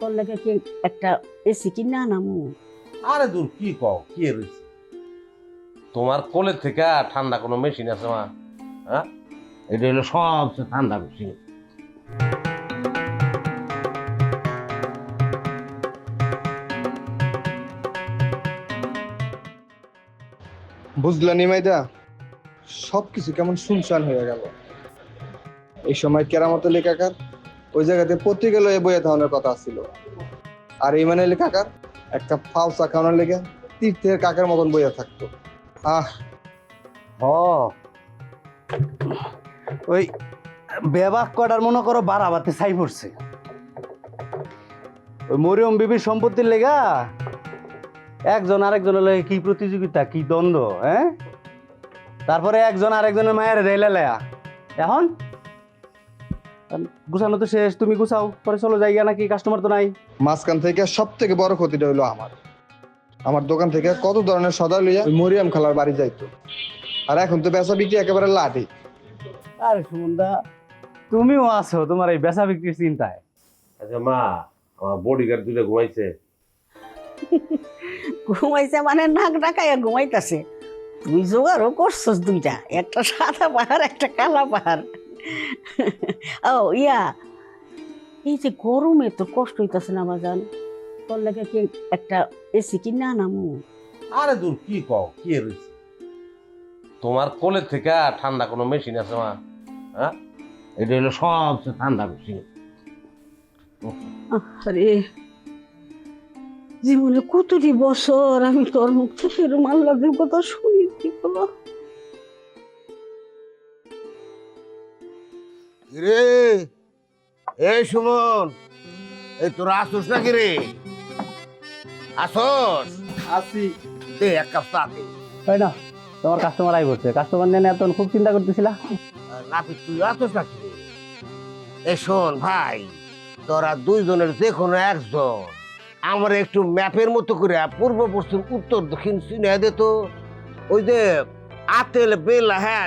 তোর লাগে কি একটা এসি কিনা নামু আরে দূর কি কও? কি রয়েছে? তোমার কোলের থেকে ঠান্ডা কোনো মেশিন আছে মা? হ্যাঁ? এটা হলো সবচেয়ে ঠান্ডা মেশিন। বুঝলা নিমাইদা সব কিছু কেমন শুনশান হয়ে গেল। এই সময় কেরামত আলী কাকার ওই জায়গাতে পত্রিকা লয়ে বইয়ে থাকানোর কথা ছিল। আর ইমান আলী কাকার একটা ফাউসা খাওয়ানোর লেগে তীর্থের কাকার মতন বইয়া থাকতো। আহ! ওই বেবাক কটার মনে করো বাড়াবাতে ছাই পড়ছে। ওই মরিয়ম বিবির সম্পত্তির লেগা একজন আরেকজনের লগে কি প্রতিযোগিতা, কি দ্বন্দ্ব হ্যাঁ? তারপরে একজন আরেকজনের মায়ের রেলে লেয়া। এখন? গুছানো তো শেষ তুমি গুছাও পরে চলো জায়গা নাকি কাস্টমার তো নাই। মাঝখান থেকে সব থেকে বড় ক্ষতিটা হইল আমার। আমার দোকান থেকে কত ধরনের সদা লইয়া ওই মরিয়াম খালার বাড়ি যাইতো। আর এখন তো বেচা বিক্রি একেবারে লাঠি। আরে সুমন্দা তুমিও আছো তোমার এই বেচা বিক্রির চিন্তায়। আচ্ছা মা আমার বডিগার্ড দুলে ঘুমাইছে। ঘুমাইছে মানে নাক ডাকাইয়া ঘুমাইতেছে। তুই জোগাড়ও করছস দুইটা একটা সাদা পাহাড় একটা কালা পাহাড়। ও ইয়া এই যে গরমে তোর কষ্ট হইতাছে না আমার জান তোর লাগে কি একটা এসি কিনা নামু আরে দূর কি কও? কি রয়েছে তোমার কোলের থেকে ঠান্ডা কোনো মেশিন আছে মা? হ্যাঁ? এটা হলো সবচেয়ে ঠান্ডা মেশিন। আরে জীবনে কতটি বছর আমি তোর মুখ থেকে রুমাল্লাদের কথা শুনি কি বলো। রে এই সুমন এই তোরা আসোস নাকি রে? আসোস? আসি। দে এক কাপ চা দে। তাই না তোমার কাস্টমার আই বলছে। কাস্টমার নিয়ে এত খুব চিন্তা করতেছিলা? নাপি তুই আসোস নাকি রে? এ শোন ভাই তোরা দুইজনের যে কোনো একজন আমার একটু ম্যাপের মতো করে পূর্ব পশ্চিম উত্তর দক্ষিণ চিনে দে তো। ওই যে আতেল বেলা হ্যাঁ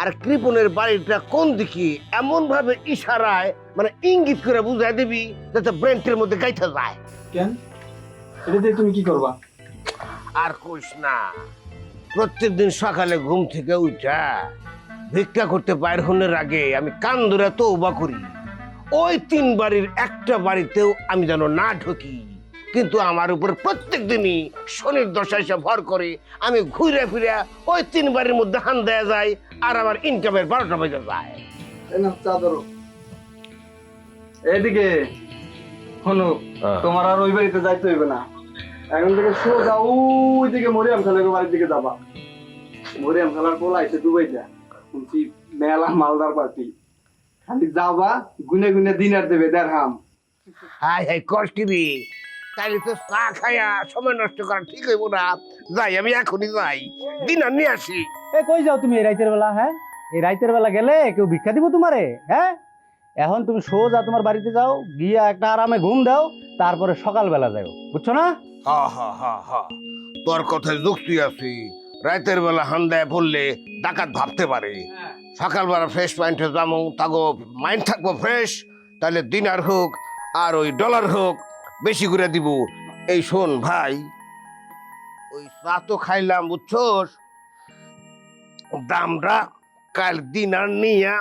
আর কৃপনের বাড়িটা কোন দিকে? এমন ভাবে ইশারায় মানে ইঙ্গিত করে বুঝাই দিবি যাতে ব্রেনটের মধ্যে গাইতে যায়। কেন? এটা দিয়ে তুমি কি করবা? আর কইস না প্রত্যেকদিন সকালে ঘুম থেকে উঠা ভিক্ষা করতে বাইর হনের আগে আমি কান ধরে তৌবা করি। ওই তিন বাড়ির একটা বাড়িতেও আমি যেন না ঢুকি। কিন্তু আমার উপর প্রত্যেক দিনই শনির দশা এসে ভর করে। আমি ঘুরে ফিরে ওই তিন বাড়ির মধ্যে হান দেয়া যায় আর আমার ইনকামের বারোটা বেজে যায়। এদিকে শোনো তোমার আর ওই বাড়িতে যাইতে হইবে না। এখন থেকে সোজা ওই দিকে মরিয়াম খালার বাড়ির দিকে যাবা। মরিয়াম খালার পোলা এসে দুবাইটা শুনছি মেলা মালদার পার্টি। খালি যাবা গুনে গুনে দিনার দেবে দেড়হাম। হাই হাই কষ্ট রে তাইলে তো চা খায়া সময় নষ্ট করা ঠিক হইব না। যাই আমি এখনই যাই। দিন আর নিয়ে আসি। এ কই যাও তুমি এই রাইতের বেলা হ্যাঁ? এই রাইতের বেলা গেলে কেউ ভিক্ষা দিব তোমারে হ্যাঁ? এখন তুমি সোজা তোমার বাড়িতে যাও গিয়া একটা আরামে ঘুম দাও তারপরে সকালবেলা যাও। বুঝছ না? হা হা হা হা। তোর কথায় যুক্তি আছে। রাতের বেলা হান্দায় পড়লে ডাকাত ভাবতে পারে। সকালবেলা ফ্রেশ মাইন্ডে যাব তাগো মাইন্ড থাকব ফ্রেশ তাহলে দিনার হোক আর ওই ডলার হোক বেশি করে দিব। এই শোন ভাই ওই চা তো খাইলাম বুঝছোস? দামটা কাল দিন আর নিয়া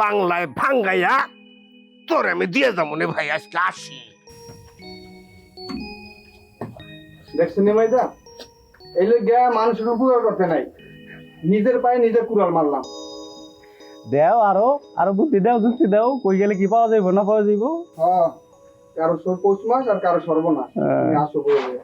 বাংলায় ভাঙ্গাইয়া তোর আমি দিয়ে যাব নে ভাই আজকে আসি। দেখছ নিমাইদা এই লোক গিয়া মানুষের উপকার করতে নাই। নিজের পায়ে নিজে কুড়াল মারলাম। দেও আরও আরও বুদ্ধি দেও যুক্তি দেও কই গেলে কি পাওয়া যাইব না পাওয়া যাইব? হ্যাঁ কারও পৌষ মাস আর কারও সর্বনাশ। তুমি আসো বলে।